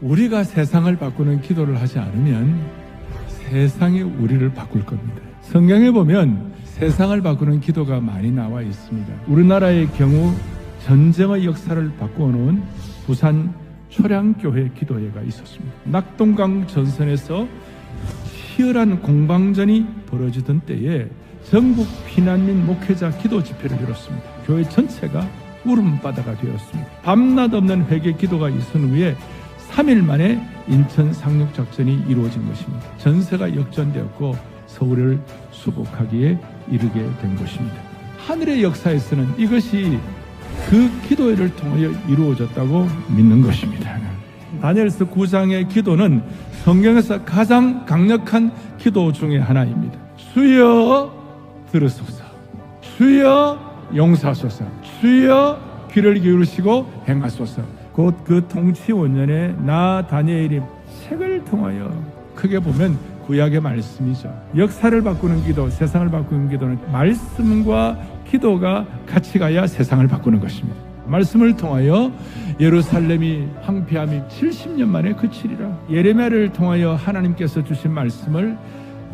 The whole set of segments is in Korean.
우리가 세상을 바꾸는 기도를 하지 않으면 세상이 우리를 바꿀 겁니다. 성경에 보면 세상을 바꾸는 기도가 많이 나와 있습니다. 우리나라의 경우 전쟁의 역사를 바꾸어 놓은 부산 초량교회 기도회가 있었습니다. 낙동강 전선에서 치열한 공방전이 벌어지던 때에 전국 피난민 목회자 기도 집회를 열었습니다. 교회 전체가 울음바다가 되었습니다. 밤낮 없는 회개 기도가 있은 후에 3일 만에 인천 상륙 작전이 이루어진 것입니다. 전세가 역전되었고 서울을 수복하기에 이르게 된 것입니다. 하늘의 역사에서는 이것이 그 기도회를 통하여 이루어졌다고 믿는 것입니다. 다니엘서 9장의 기도는 성경에서 가장 강력한 기도 중의 하나입니다. 주여 들으소서. 주여 용서하소서. 주여 귀를 기울이시고 행하소서. 곧 그 통치 원년에 나 다니엘이 책을 통하여 크게 보면 구약의 말씀이죠. 역사를 바꾸는 기도, 세상을 바꾸는 기도는 말씀과 기도가 같이 가야 세상을 바꾸는 것입니다. 말씀을 통하여 예루살렘이 황폐함이 70년 만에 그치리라. 예레미야를 통하여 하나님께서 주신 말씀을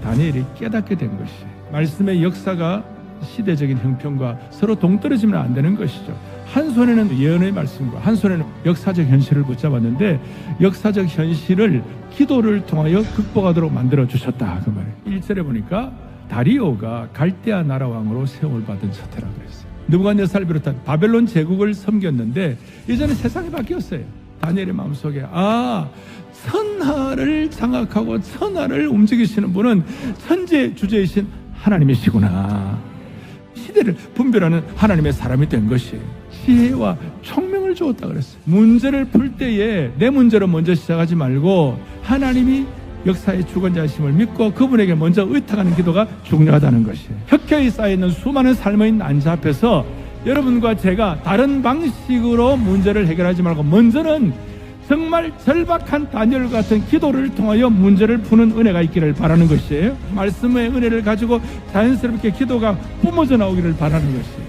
다니엘이 깨닫게 된 것이 말씀의 역사가 시대적인 형편과 서로 동떨어지면 안 되는 것이죠. 한 손에는 예언의 말씀과 한 손에는 역사적 현실을 붙잡았는데 역사적 현실을 기도를 통하여 극복하도록 만들어 주셨다 그 말이에요. 1절에 보니까 다리오가 갈대아 나라 왕으로 세움을 받은 처태라 그랬어요. 느부갓네살을 비롯한 바벨론 제국을 섬겼는데 이제는 세상이 바뀌었어요. 다니엘의 마음속에 아 선하를 장악하고 선하를 움직이시는 분은 천재 주제이신 하나님이시구나. 시대를 분별하는 하나님의 사람이 된 것이에요. 지혜와 총명을 주었다 그랬어요. 문제를 풀 때에 내 문제로 먼저 시작하지 말고 하나님이 역사의 주권자심을 믿고 그분에게 먼저 의탁하는 기도가 중요하다는 것이에요. 혁혀이 쌓여있는 수많은 삶의 난자 앞에서 여러분과 제가 다른 방식으로 문제를 해결하지 말고 먼저는 정말 절박한 다니엘 같은 기도를 통하여 문제를 푸는 은혜가 있기를 바라는 것이에요. 말씀의 은혜를 가지고 자연스럽게 기도가 뿜어져 나오기를 바라는 것이에요.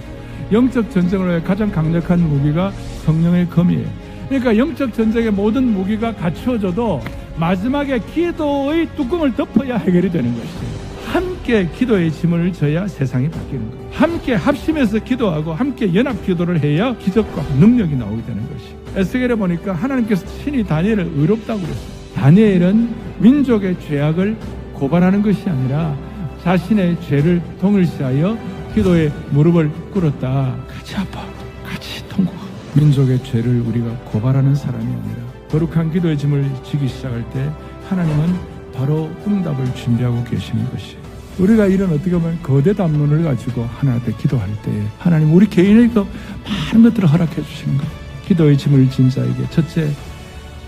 영적 전쟁을 위해 가장 강력한 무기가 성령의 검이에요. 그러니까 영적 전쟁의 모든 무기가 갖추어져도 마지막에 기도의 뚜껑을 덮어야 해결이 되는 것이에요. 함께 기도의 짐을 져야 세상이 바뀌는 거예요. 함께 합심해서 기도하고 함께 연합 기도를 해야 기적과 능력이 나오게 되는 것이에요. 에스겔에 보니까 하나님께서 친히 다니엘을 의롭다고 그랬어요. 다니엘은 민족의 죄악을 고발하는 것이 아니라 자신의 죄를 동일시하여 기도에 무릎을 꿇었다. 같이 아파. 같이 통곡하고. 민족의 죄를 우리가 고발하는 사람이 아니라 거룩한 기도의 짐을 지기 시작할 때 하나님은 바로 응답을 준비하고 계시는 것이에요. 우리가 이런 어떻게 보면 거대 담론을 가지고 하나님께 기도할 때 하나님 우리 개인에게도 많은 것들을 허락해 주시는 거예요. 기도의 짐을 진 자에게 첫째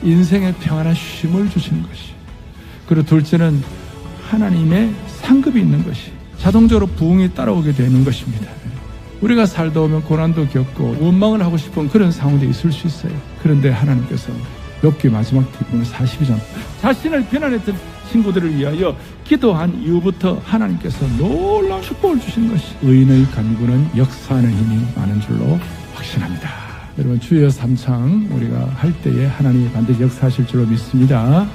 인생의 평안한 쉼을 주시는 것이 그리고 둘째는 하나님의 상급이 있는 것이 자동적으로 부흥이 따라오게 되는 것입니다. 우리가 살다 오면 고난도 겪고 원망을 하고 싶은 그런 상황도 있을 수 있어요. 그런데 하나님께서 욥기 마지막 뒷부분 42장 자신을 비난했던 친구들을 위하여 기도한 이후부터 하나님께서 놀라운 축복을 주신 것이 의인의 간구는 역사하는 힘이 많은 줄로 확신합니다. 여러분 주여 삼창 우리가 할 때에 하나님이 반드시 역사하실 줄로 믿습니다.